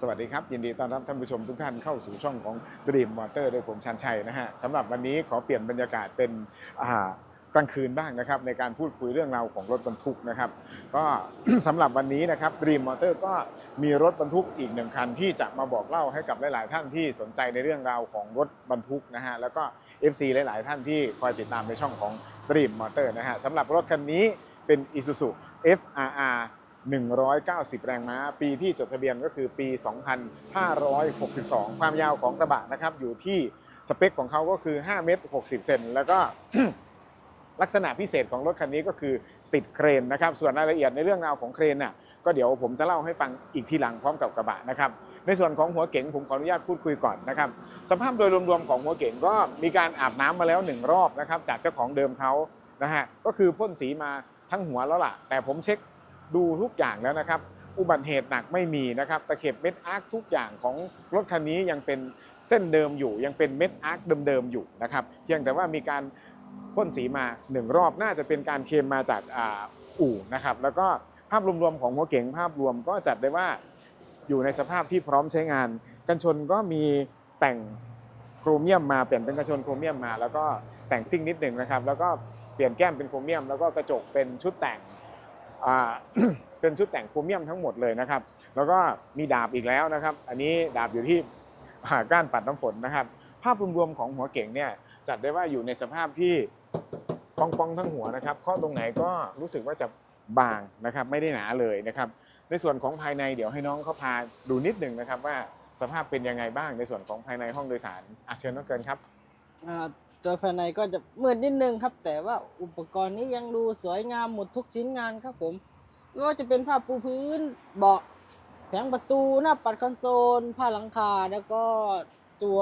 สวัสดีครับ ยินดีต้อนรับท่านผู้ชมทุกท่านเข้าสู่ช่องของ Dream Motor โดยผมชันชัยนะฮะสำหรับวันนี้ขอเปลี่ยนบรรยากาศเป็นกลางคืนบ้างนะครับในการพูดคุยเรื่องราวของรถบรรทุกนะครับก็สำหรับวันนี้นะครับ Dream Motor ก็มีรถบรรทุกอีกหนึ่งคันที่จะมาบอกเล่าให้กับหลาย ๆ ท่านที่สนใจในเรื่องราวของรถบรรทุกนะฮะแล้วก็ FC หลาย ๆ ท่านที่คอยติดตามในช่องของ Dream Motor นะฮะสำหรับรถคันนี้เป็น Isuzu FRR 190 แรงม้า ปีที่จดทะเบียนก็คือปี 2562 ความยาวของกระบะนะครับอยู่ที่สเปคของเขาก็คือ 5 เมตร 60 เซนแล้วก็ลักษณะพิเศษของรถคันนี้ก็คือติดเครนนะครับ ส่วนรายละเอียดในเรื่องราวของเครนน่ะก็เดี๋ยวผมจะเล่าให้ฟังอีกทีหลังพร้อมกับกระบะนะครับ ในส่วนของหัวเก๋งผมขออนุญาตพูดคุยก่อนนะครับ สภาพโดยรวมๆของหัวเก๋งก็มีการอาบน้ำมาแล้วหนึ่งรอบนะครับจากเจ้าของเดิมเขานะฮะก็คือพ่นสีมาทั้งหัวแล้วล่ะ แต่ผมเช็ค ดูทุกอย่างแล้วนะครับ อุบัติเหตุหนักไม่มีนะครับตะเข็บเม็ดอาร์คทุกอย่างของรถคันนี้ยังเป็นเส้นเดิมอยู่ ยังเป็นเม็ดอาร์คเดิมๆอยู่นะครับเพียงแต่ว่ามีการพ่นสีมาหนึ่งรอบน่าจะเป็นการเคลมมาจากอู่นะครับแล้วก็ภาพรวมๆของหัวเก๋งภาพรวมก็จัดได้ว่าอยู่ในสภาพที่พร้อมใช้งาน กันชนก็มีแต่งโครเมียมมาเปลี่ยนเป็นกันชนโครเมียมมา แล้วก็แต่งซิ่งนิดหนึ่งนะครับ แล้วก็เปลี่ยนแก้มเป็นโครเมียม แล้วก็กระจกเป็นชุดแต่ง เป็นชุดแต่งโครเมียมทั้งหมดเลยนะครับ แล้วก็มีดาบอีกแล้วนะครับ อันนี้ดาบอยู่ที่ก้านปัดน้ำฝนนะครับ ภาพรวมๆของหัวเก่งเนี่ยจัดได้ว่าอยู่ในสภาพที่ปองๆทั้งหัวนะครับข้อตรงไหนก็รู้สึกว่าจะบางนะครับไม่ได้หนาเลยนะครับ ในส่วนของภายในเดี๋ยวให้น้องเขาพาดูนิดหนึ่งนะครับ ว่าสภาพเป็นยังไงบ้างในส่วนของภายในห้องโดยสารอะเชิญน้องเกินครับ ตัวภายในก็จะมืดนิดนึงครับ แต่ว่าอุปกรณ์นี้ยังดูสวยงามหมดทุกชิ้นงานครับผมไม่ว่าจะเป็นผ้าปูพื้นเบาะแผงประตูหน้าปัดคอนโซล ผ้าหลังคา แล้วก็ตัว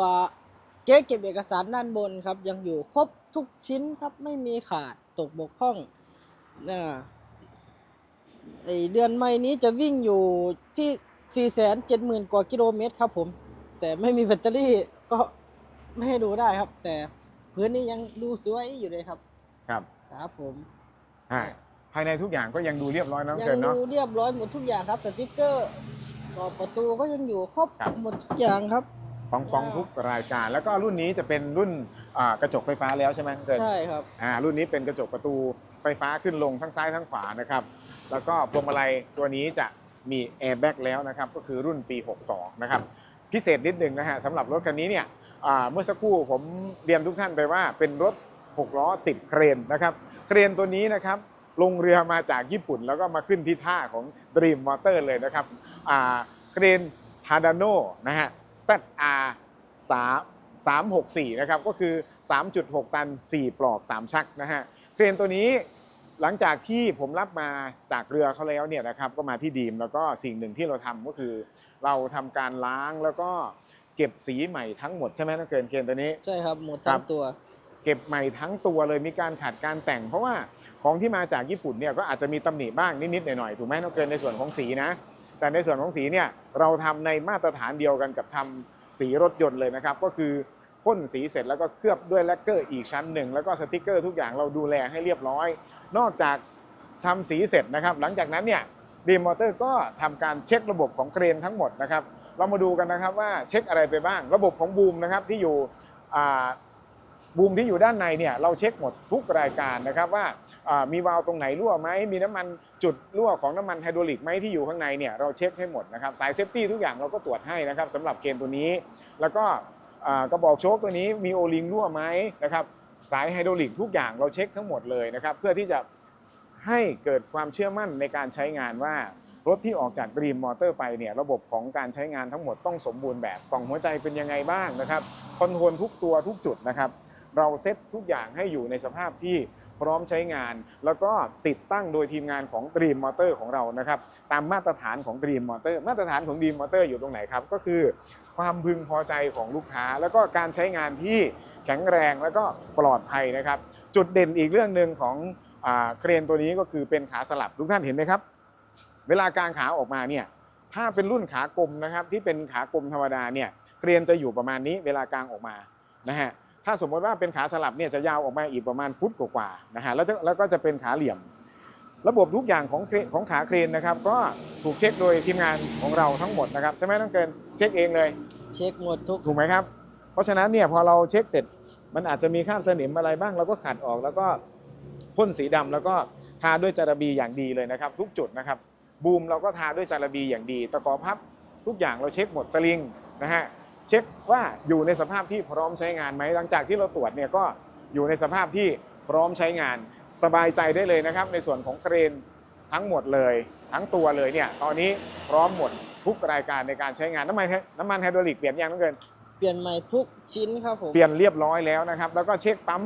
เก๊เก็บเอกสารด้านบนครับ ยังอยู่ครบทุกชิ้นครับไม่มีขาดตกบกพร่องอ่าไอเดือนใหม่นี้จะวิ่งอยู่ที่ 470,000 กว่ากิโลเมตรครับผม แต่ไม่มีแบตเตอรี่ก็ไม่ให้ดูได้ครับแต่ พื้นนี้ยังดูสวยอยู่เลยครับครับครับผมอ่าภายในทุกอย่างก็ยังดูเรียบร้อยนะน้องยัเกินดูเนาะเรียบร้อยหมดทุกอย่างครับสติกเกอร์กรอบประตูก็ยังอยู่ครบครับ หมดทุกอย่างครับ ปองปองๆทุกรายการ แล้วก็รุ่นนี้จะเป็นรุ่นอ่ากระจกไฟฟ้าแล้วใช่ไหมน้องเกิน ใช่ครับ อ่ารุ่นนี้เป็นกระจกประตูไฟฟ้าขึ้นลงทั้งซ้ายทั้งขวานะครับ แล้วก็พวงมาลัยตัวนี้จะมีแอร์แบ็กแล้วนะครับ ก็คือรุ่นปี 62 นะครับ พิเศษนิดหนึ่งนะฮะสำหรับรถคันนี้เนี่ยอ่า เมื่อสักครู่ผมเรียนทุกท่านไปว่าเป็นรถ6ล้อติดเครนนะครับ เครนตัวนี้นะครับลงเรือมาจากญี่ปุ่นแล้วก็มาขึ้นที่ท่าของ Dream Motor เลยนะครับเครน t a d a n o นนะฮะ ZR 364 นะครับ ก็คือ 3.6 ตัน 4 ปลอก 3 ชักนะฮะ เครนตัวนี้หลังจากที่ผมรับมาจากเรือเขาแล้วเนี่ยนะครับ ก็มาที่ดีมแล้วก็สิ่งหนึ่งที่เราทำก็คือ เราทำการล้างแล้วก็ เก็บสีใหม่ทั้งหมดใช่ไหมน้องเกินเคนตัวนี้ ใช่ครับหมดครัทั้บงตัว เก็บใหม่ทั้งตัวเลยมีการขัดการแต่ง เพราะว่าของที่มาจากญี่ปุ่นเนี่ยก็อาจจะมีตำหนิบ้างนิดๆหน่อยๆถูกไหมน้องเกินในส่วนของสีนะ แต่ในส่วนของสีเนี่ยเราทำในมาตรฐานเดียวกันกับทำสีรถยนต์เลยนะครับก็คือพ่นสีเสร็จแล้วก็เคลือบด้วยแลกเกอร์อีกชั้นหนึ่งแล้วก็สติกเกอร์ทุกอย่างเราดูแลให้เรียบร้อย นอกจากทำสีเสร็จนะครับ หลังจากนั้นเนี่ยดีมอเตอร์ก็ทำการเช็คระบบของเครนทั้งหมดนะครับ เรามาดูกันนะครับว่าเช็คอะไรไปบ้าง ระบบของบูมนะครับที่อยู่บูมที่อยู่ด้านในเนี่ยเราเช็คหมดทุกรายการนะครับว่ามีวาล์วตรงไหนรั่วไหมมีน้ำมันจุดรั่วของน้ำมันไฮดรอลิกไหมที่อยู่ข้างในเนี่ยเราเช็คให้หมดนะครับสายเซฟตี้ทุกอย่างเราก็ตรวจให้นะครับสำหรับเกณฑ์ตัวนี้ แล้วก็กระบอกโชคตัวนี้มีโอลิงรั่วไหมนะครับสายไฮดรอลิกทุกอย่างเราเช็คทั้งหมดเลยนะครับเพื่อที่จะให้เกิดความเชื่อมั่นในการใช้งานว่า รถที่ออกจาก Dream Motor ไปเนี่ยระบบของการใช้งานทั้งหมดต้องสมบูรณ์แบบกล่องหัวใจเป็นยังไงบ้างนะครับคอนโทรลทุกตัวทุกจุดนะครับเราเซตทุกอย่างให้อยู่ในสภาพที่พร้อมใช้งาน แล้วก็ติดตั้งโดยทีมงานของ Dream Motor ของเรานะครับตามมาตรฐานของ Dream Motor มาตรฐานของ Dream Motor อยู่ตรงไหนครับ ก็คือความพึงพอใจของลูกค้า แล้วก็การใช้งานที่แข็งแรงแล้วก็ปลอดภัยนะครับ จุดเด่นอีกเรื่องหนึ่งของอเครนตัวนี้ก็คือเป็นขาสลับทุกท่านเห็นไหมครับ เวลากางขาออกมาเนี่ยถ้าเป็นรุ่นขากลมนะครับที่เป็นขากลมธรรมดาเนี่ยเกรียนจะอยู่ประมาณนี้เวลากางออกมานะฮะถ้าสมมติว่าเป็นขาสลับเนี่ยจะยาวออกมาอีกประมาณฟุตกว่าๆนะฮะแล้วจะแล้วก็จะเป็นขาเหลี่ยม ระบบทุกอย่างของเครของขาเครนนะครับ ก็ถูกเช็คโดยทีมงานของเราทั้งหมดนะครับใช่ไหมน้องเกินเช็คเองเลย เช็คหมดทุกถูกไหมครับ เพราะฉะนั้นเนี่ยพอเราเช็คเสร็จมันอาจจะมีคราบสนิมอะไรบ้างเราก็ขัดออกแล้วก็พ่นสีดำแล้วก็ทาด้วยจาระบีอย่างดีเลยนะครับ ทุกจุดนะครับ บูมเราก็ทาด้วยจาระบีอย่างดีตะขอพับทุกอย่างเราเช็คหมดสลิงนะฮะเช็คว่าอยู่ในสภาพที่พร้อมใช้งานไหมหลังจากที่เราตรวจเนี่ยก็อยู่ในสภาพที่พร้อมใช้งานสบายใจได้เลยนะครับ ในส่วนของเครนทั้งหมดเลย ทั้งตัวเลยเนี่ยตอนนี้พร้อมหมดทุกรายการในการใช้งานน้ำมันไฮน้ำมันไฮดรอลิกเปลี่ยนยังน้องเกินเปลี่ยนใหม่ทุกชิ้นครับผมเปลี่ยนเรียบร้อยแล้วนะครับ แล้วก็เช็คปั๊ม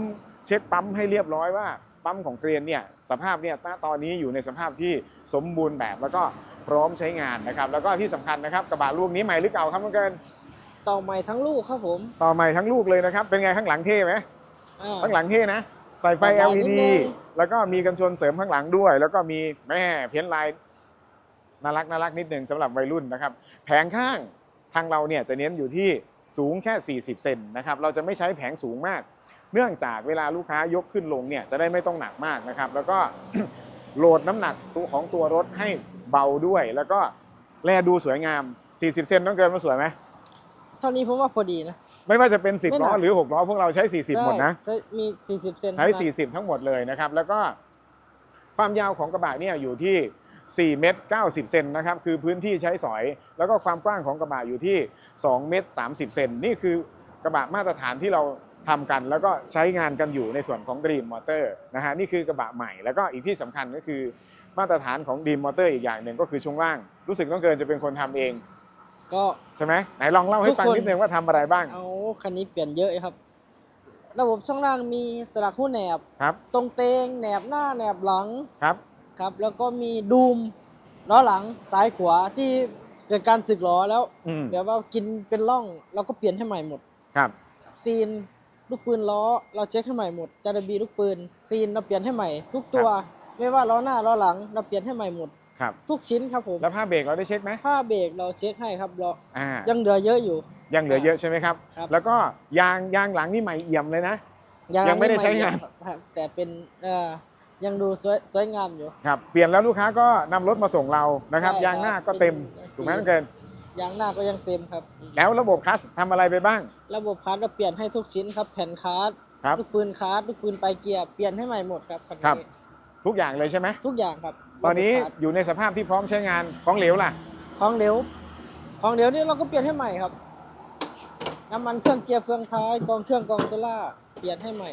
เช็คปั๊มให้เรียบร้อยว่า ปั๊มของเครนเนี่ยสภาพเนี่ยณตอนนี้อยู่ในสภาพที่สมบูรณ์แบบแล้วก็พร้อมใช้งานนะครับ แล้วก็ที่สำคัญนะครับกระบะลูกนี้ใหม่หรือเก่าครับน้องเกินต่อใหม่ทั้งลูกครับผม ต่อใหม่ทั้งลูกเลยนะครับ เป็นไงข้างหลังเท่ไหมอ่าข้างหลังเท่นะใส่ไฟสบายนิด LED นึงแล้วก็มีกันชนเสริมข้างหลังด้วย แล้วก็มีแม่เพ้นท์ลายน่ารักน่ารักนิดหนึ่งสำหรับวัยรุ่นนะครับ แผงข้างทางเราเนี่ยจะเน้นอยู่ที่สูงแค่ 40 เซนนะครับ เราจะไม่ใช้แผงสูงมาก เนื่องจากเวลาลูกค้ายกขึ้นลงเนี่ยจะได้ไม่ต้องหนักมากนะครับ แล้วก็โหลดน้ำหนักตัวของตัวรถให้เบาด้วย แล้วก็แลดูสวยงาม 40 เซนต้องเกินมาสวยไหมเท่านี้ผมว่าพอดีนะ ไม่ว่าจะเป็นไม่10หนัล้อกหรือ6ล้อพวกเราใช้ 40 หมดนะใช่มี 40 เซนใช้เท่านั้น40 ทั้งหมดเลยนะครับ แล้วก็ความยาวของกระบะเนี่ยอยู่ที่4เมตร90 เซนนะครับคือพื้นที่ใช้สอย แล้วก็ความกว้างของกระบะอยู่ที่2เมตร30 เซนนี่คือกระบะมาตรฐานที่เรา ทำกันแล้วก็ใช้งานกันอยู่ในส่วนของ Dream Motor นะฮะนี่คือกระบะใหม่ แล้วก็อีกที่สำคัญก็คือมาตรฐานของ Dream Motor อีกอย่างหนึ่งก็คือช่วงล่าง รู้สึกต้องเกินจะเป็นคนทำเอง ก็ใช่ไหมไหนลองเล่าให้ฟังทุกคนนิดนึงว่าทำอะไรบ้าง เอาคันนี้เปลี่ยนเยอะครับ ระบบช่องล่างมีสลักคู่แหนบครับ ตรงเตงแหนบหน้าแหนบหลังครับครับ แล้วก็มีดูมล้อหลังซ้ายขวาที่เกิดการสึกล้อแล้วอืมเดี๋ยวว่ากินเป็นร่องเราก็เปลี่ยนให้ใหม่หมดครับ ซีน ลูกปืนล้อเราเช็คให้ใหม่หมดจารบีลูกปืนซีนเราเปลี่ยนให้ใหม่ ทุกตัว ไม่ว่าล้อหน้าล้อหลังเราเปลี่ยนให้ใหม่หมดครับทุกชิ้นครับผมแล้วผ้าเบรกเราได้เช็คไหมผ้าเบรกเราเช็คให้ครับล้ออ่ายังเหลือเยอะอยู่ ยังเหลือเยอะใช่ไหมครับ ครับ แล้วก็ยางยางหลังนี่ใหม่เอี่ยมเลยนะยังยังไม่ได้ใช้งาน ครับแต่เป็นเอ่อยังดูสวยสวยงามอยู่ ครับเปลี่ยนแล้วลูกค้าก็นำรถมาส่งเรานะครับ ใช่ยางหน้าครับก็เต็มเป็นถูกไหมน้องเกิน ยางหน้าก็ยังเต็มครับ แล้วระบบคลัสทำอะไรไปบ้าง ระบบคาร์ดเราเปลี่ยนให้ทุกชิ้นครับ แผ่นคาร์ดครับ ลูกปืนคาร์ดลูกปืนปลายเกียร์เปลี่ยนให้ใหม่หมดครับคันครับ นี้ทุกอย่างเลยใช่ไหมทุกอย่างครับตอนนี้ระบบคาร์ดอยู่ในสภาพที่พร้อมใช้งานของเหลวล่ะ ของเหลวของเหลวนี่เราก็เปลี่ยนให้ใหม่ครับ น้ำมันเครื่องเกียร์เฟืองท้ายกองเครื่องกองโซล่าเปลี่ยนให้ใหม่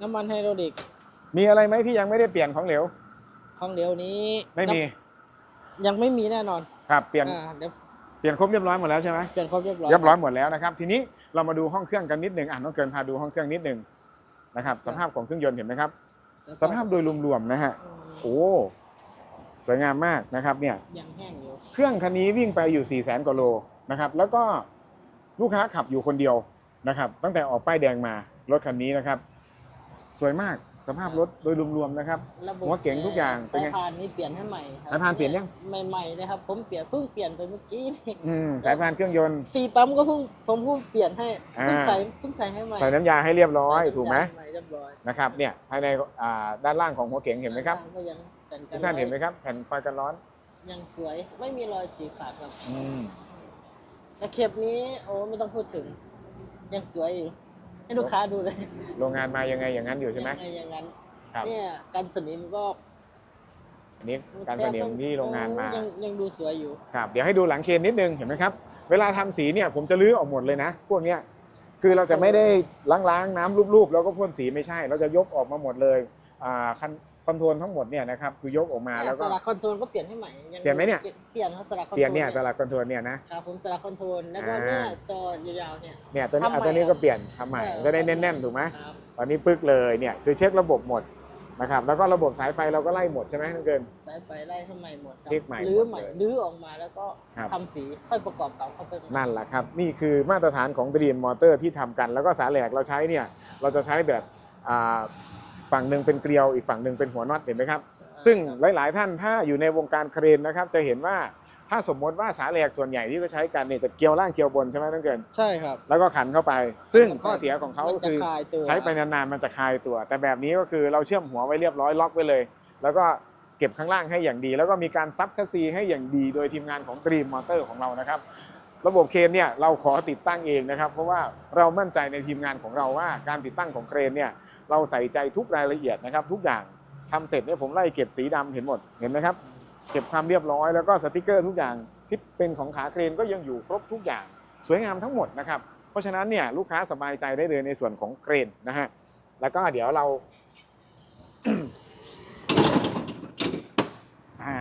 น้ำมันไฮดรอลิกมีอะไรไหมที่ยังไม่ได้เปลี่ยนของเหลว ของเหลวนี้ไม่มีน้ำยังไม่มีแน่นอนครับเปลี่ยนอ่าเดี๋ยว เปลี่ยนครบเรียบร้อยหมดแล้วใช่ไหมเปลี่ยนครบเรียบร้อยเรียบร้อยหมดแล้วนะครับ ทีนี้เรามาดูห้องเครื่องกันนิดหนึ่งอะน้องเกินพาดูห้องเครื่องนิดหนึ่งนะครับ สภาพของเครื่องยนต์เห็นไหมครับ สภาพโดยรวมๆนะฮะอืมโอ้สวยงามมากนะครับเนี่ยยังแห้งอยู่เครื่องคันนี้วิ่งไปอยู่4 0 0 0 0 0กว่าโลนะครับแล้วก็ลูกค้าขับอยู่คนเดียวนะครับ ตั้งแต่ออกป้ายแดงมารถคันนี้นะครับ สวยมากสภาพรถโดยรวมๆนะครับระบบหัวเก๋งทุกอย่างเป็นสายไง พานนี่เปลี่ยนให้ใหม่ครับสายพานเปลี่ยนยัง ใหม่ๆเลยครับผมเปลี่ยนเพิ่งเปลี่ยนไปเมื่อกี้นี่อืมสายพานเครื่องยนต์ ฟรีปั๊มก็เพิ่งผมเพิ่งเปลี่ยนให้อ่า เพิ่งใส่เพิ่งใส่ให้ใหม่ใส่น้ำยาให้เรียบร้อยใส่น้ำถูกไหมยาใหม่เรียบร้อยนะครับเนี่ยภายในอ่าด้านล่างของหัวเก๋งเห็นไหมครับก็ยังกันกัทุนกท่านเห็นไหมไว้ครับแผ่นไฟกันร้อนยังสวยไม่มีรอยฉีกขาดครับ อืมแต่เข็บนี้โอ้ไม่ต้องพูดถึง ยังสวยอยู่ ให้ลูกค้าดูเลยโรงงานมายังไงอย่างนั้นอยู่ใช่ไหมยังไงอย่างนั้นครับเนี่ยกันสนิมก็ อันนี้การเสนียมที่โรงงานมาโอ้ยังยังดูสวยอยู่ครับเดี๋ยวให้ดูหลังเคนนิดนึงเห็นไหมครับ เวลาทำสีเนี่ยผมจะลื้อออกหมดเลยนะ พวกเนี้ยคือเราจะไม่ได้ล้างๆน้ำรูปๆแล้วก็พ่นสีไม่ใช่ เราจะยกออกมาหมดเลยอ่าคันค อนโทรลทั้งหมดเนี่ยนะครับคือยกออกมาเนี่ยแล้วสก็ลักคอนโทรลก็เปลี่ยนให้ใหม่งเปลี่ยนไหมเนี่ยเปลี่ยนครับสลักคอนโทรลเปลี่ยนเนี่ยสลักคอนโทรลเนี่ยนะครับผมสลักคอนโทรลแล้วก็อ่าเนี่ยจอยาวๆเนี่ยเนี่ยตัวนี้ทำใหม่อะตัวนี้ก็เปลี่ยนทำใหม่ใช่จะได้แน่นๆถูกไหมครับตอนนี้ปึ๊กเลยเนี่ยคือเช็คระบบหมดนะครับแล้วก็ระบบสายไฟเราก็ไล่หมดใช่ไหมน้องเกิน สายไฟไล่ให้ใหม่หมดครับเช็คใหม่รื้อหมดใหม่เลยรื้อออกมาแล้วก็ครับทำสีค่อยประกอบเก่าเข้าไปใหม่นั่นแหละครับ นี่คือมาตรฐานของ Dream Motor ที่ทำกัน แล้วก็สาแหลกเราใช้เนี่ยเราจะใช้แบบอ่า ฝั่งหนึ่งเป็นเกลียวอีกฝั่งหนึ่งเป็นหัวน็อตเห็นไหมครับ ซึ่งหลาย ๆ ท่านถ้าอยู่ในวงการเครนนะครับ จะเห็นว่าถ้าสมมติว่าสาแหลกส่วนใหญ่ที่เขาใช้กันเนี่ยจะเกลียวล่างเกลียวบนใช่ไหมน้องเกินใช่ครับ แล้วก็ขันเข้าไป ซึ่งข้อเสียของเขามันจะคือคลายตัวใช้ไปนานๆมันจะคลายตัว แต่แบบนี้ก็คือเราเชื่อมหัวไว้เรียบร้อยล็อกไว้เลย แล้วก็เก็บข้างล่างให้อย่างดี แล้วก็มีการซับคัสซีให้อย่างดี โดยทีมงานของ Dream Motor ของเรานะครับ ระบบเครนเนี่ยเราขอติดตั้งเองนะครับ เพราะว่าเรามั่นใจในทีมงานของเราว่าการติดตั้งของเครนเนี่ยเราใส่ใจทุกรายละเอียดนะครับ ทุกอย่างทำเสร็จเนี่ยผมไล่เก็บสีดำเห็นหมดเห็นไหมครับ เก็บความเรียบร้อยแล้วก็สติกเกอร์ทุกอย่างที่เป็นของขาเครนก็ยังอยู่ครบทุกอย่าง สวยงามทั้งหมดนะครับเพราะฉะนั้นเนี่ยลูกค้าสบายใจได้เลยในส่วนของเครนนะฮะแล้วก็เดี๋ยวเราอ่า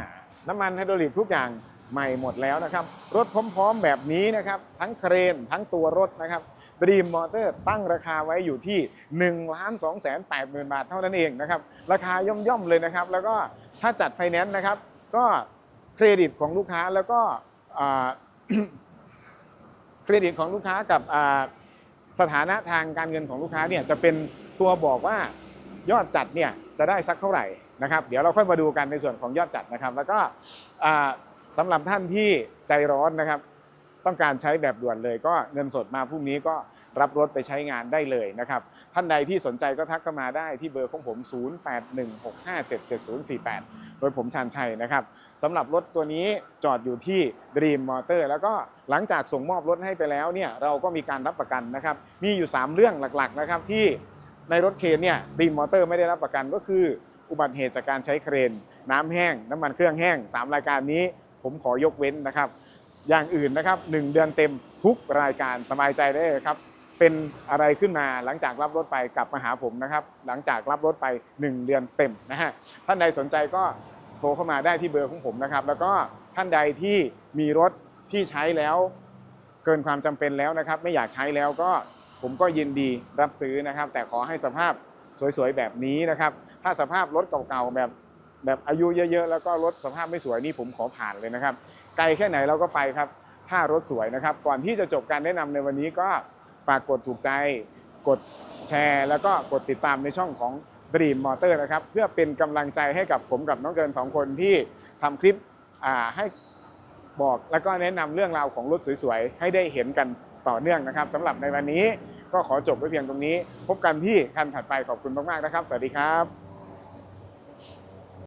น้ำมันไฮดรอลิกทุกอย่าง ใหม่หมดแล้วนะครับ รถพร้อมๆแบบนี้นะครับ ทั้งเครนทั้งตัวรถนะครับดรีมมอเตอร์ตั้งราคาไว้อยู่ที่1นึ่งล้านสองแสนแปดหมื่นบาทเท่านั้นเองนะครับ ราคาย่อมๆเลยนะครับ แล้วก็ถ้าจัดไฟแนนซ์นะครับ ก็เครดิตของลูกค้าแล้วก็เครดิตของลูกค้ากับสถานะทางการเงินของลูกค้าเนี่ยจะเป็นตัวบอกว่ายอดจัดเนี่ยจะได้สักเท่าไหร่นะครับ เดี๋ยวเราค่อยมาดูกันในส่วนของยอดจัดนะครับ แล้วก็ สำหรับท่านที่ใจร้อนนะครับ ต้องการใช้แบบด่วนเลย ก็เงินสดมาพรุ่งนี้ก็รับรถไปใช้งานได้เลยนะครับ ท่านใดที่สนใจก็ทักเข้ามาได้ที่เบอร์ของผม 0816577048 โดยผมชานชัยนะครับสำหรับรถตัวนี้จอดอยู่ที่ Dream Motor แล้วก็หลังจากส่งมอบรถให้ไปแล้วเนี่ยเราก็มีการรับประกันนะครับ มีอยู่ 3 เรื่องหลักๆนะครับที่ในรถเครนเนี่ย Dream Motor ไม่ได้รับประกันก็คือ อุบัติเหตุจากการใช้เครน น้ำแห้ง น้ำมันเครื่องแห้ง 3 รายการนี้ ผมขอยกเว้นนะครับ อย่างอื่นนะครับ1เดือนเต็มทุกรายการสบายใจได้เลยครับเป็นอะไรขึ้นมาหลังจากรับรถไปกลับมาหาผมนะครับ หลังจากรับรถไป 1 เดือนเต็มนะฮะท่านใดสนใจก็โทรเข้ามาได้ที่เบอร์ของผมนะครับ แล้วก็ท่านใดที่มีรถที่ใช้แล้ว เกินความจำเป็นแล้วนะครับ ไม่อยากใช้แล้วก็ผมก็ยินดีรับซื้อนะครับ แต่ขอให้สภาพสวยๆแบบนี้นะครับ ถ้าสภาพรถเก่าๆแบบ แบบอายุเยอะๆ แล้วก็รถสภาพไม่สวยนี่ผมขอผ่านเลยนะครับ ไกลแค่ไหนเราก็ไปครับ ถ้ารถสวยนะครับ ก่อนที่จะจบการแนะนำในวันนี้ก็ฝากกดถูกใจ กดแชร์ แล้วก็กดติดตามในช่องของ Dream Motor นะครับ เพื่อเป็นกำลังใจให้กับผมกับน้องเกิน 2 คนที่ทำคลิปให้บอกแล้วก็แนะนำเรื่องราวของรถสวยๆ ให้ได้เห็นกันต่อเนื่องนะครับสำหรับในวันนี้ก็ขอจบไว้เพียงตรงนี้ พบกันที่คันถัดไปขอบคุณมากๆนะครับ สวัสดีครับ